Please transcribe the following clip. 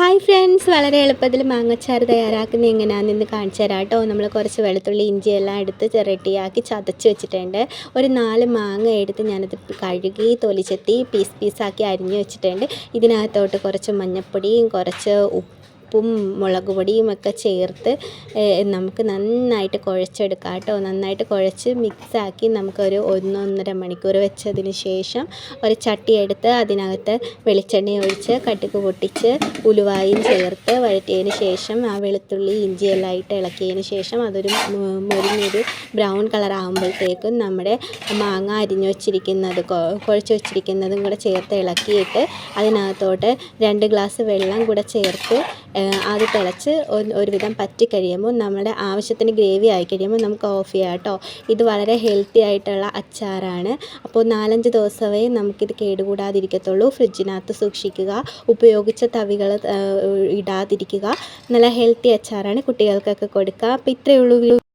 Hi friends വളരെ എളുപ്പത്തിൽ മാങ്ങച്ചാർ തയ്യാറാക്കുന്ന എങ്ങനെയാണെന്ന് ഇന്ന് കാണിച്ചു തരാം കേട്ടോ. നമ്മൾ കുറച്ച് വെളുത്തുള്ളി ഇഞ്ചി എല്ലാം എടുത്ത് റെഡിയാക്കി ചതച്ച് വെച്ചിട്ടുണ്ട്. ഒരു നാല് മാങ്ങ എടുത്ത് ഞാനത് കഴുകി തൊലിച്ചെത്തി പീസ് പീസാക്കി അരിഞ്ഞ് വെച്ചിട്ടുണ്ട്. ഇതിനകത്തോട്ട് കുറച്ച് മഞ്ഞൾപ്പൊടിയും കുറച്ച് ഉപ്പും മുളക് പൊടിയും ഒക്കെ ചേർത്ത് നമുക്ക് നന്നായിട്ട് കുഴച്ചെടുക്കാം കേട്ടോ. നന്നായിട്ട് കുഴച്ച് മിക്സാക്കി നമുക്കൊരു ഒന്നൊന്നര മണിക്കൂർ വെച്ചതിന് ശേഷം ഒരു ചട്ടി എടുത്ത് അതിനകത്ത് വെളിച്ചെണ്ണ ഒഴിച്ച് കടുക് പൊട്ടിച്ച് ഉലുവായും ചേർത്ത് വഴറ്റിയതിന് ശേഷം ആ വെളുത്തുള്ളി ഇഞ്ചിയെല്ലാം ഇട്ട് ഇളക്കിയതിന് ശേഷം അതൊരു മുരിഞ്ഞൊരു ബ്രൗൺ കളർ ആകുമ്പോഴത്തേക്കും നമ്മുടെ മാങ്ങ അരിഞ്ഞു വെച്ചിരിക്കുന്നത് കുഴച്ച് വെച്ചിരിക്കുന്നതും കൂടെ ചേർത്ത് ഇളക്കിയിട്ട് അതിനകത്തോട്ട് രണ്ട് ഗ്ലാസ് വെള്ളം കൂടെ ചേർത്ത് അത് തിളച്ച് ഒരുവിധം പറ്റി കഴിയുമ്പോൾ നമ്മുടെ ആവശ്യത്തിന് ഗ്രേവി ആയി കഴിയുമ്പോൾ നമുക്ക് ഓഫ് ചെയ്യാം കേട്ടോ. ഇത് വളരെ ഹെൽത്തി ആയിട്ടുള്ള അച്ചാറാണ്. അപ്പോൾ നാലഞ്ച് ദിവസമേ നമുക്കിത് കേടുകൂടാതിരിക്കത്തുള്ളൂ. ഫ്രിഡ്ജിനകത്ത് സൂക്ഷിക്കുക ഉപയോഗിച്ച തവികൾ ഇടാതിരിക്കുക. നല്ല ഹെൽത്തി അച്ചാറാണ് കുട്ടികൾക്കൊക്കെ കൊടുക്കുക. അപ്പോൾ ഇത്രയേ ഉള്ളൂ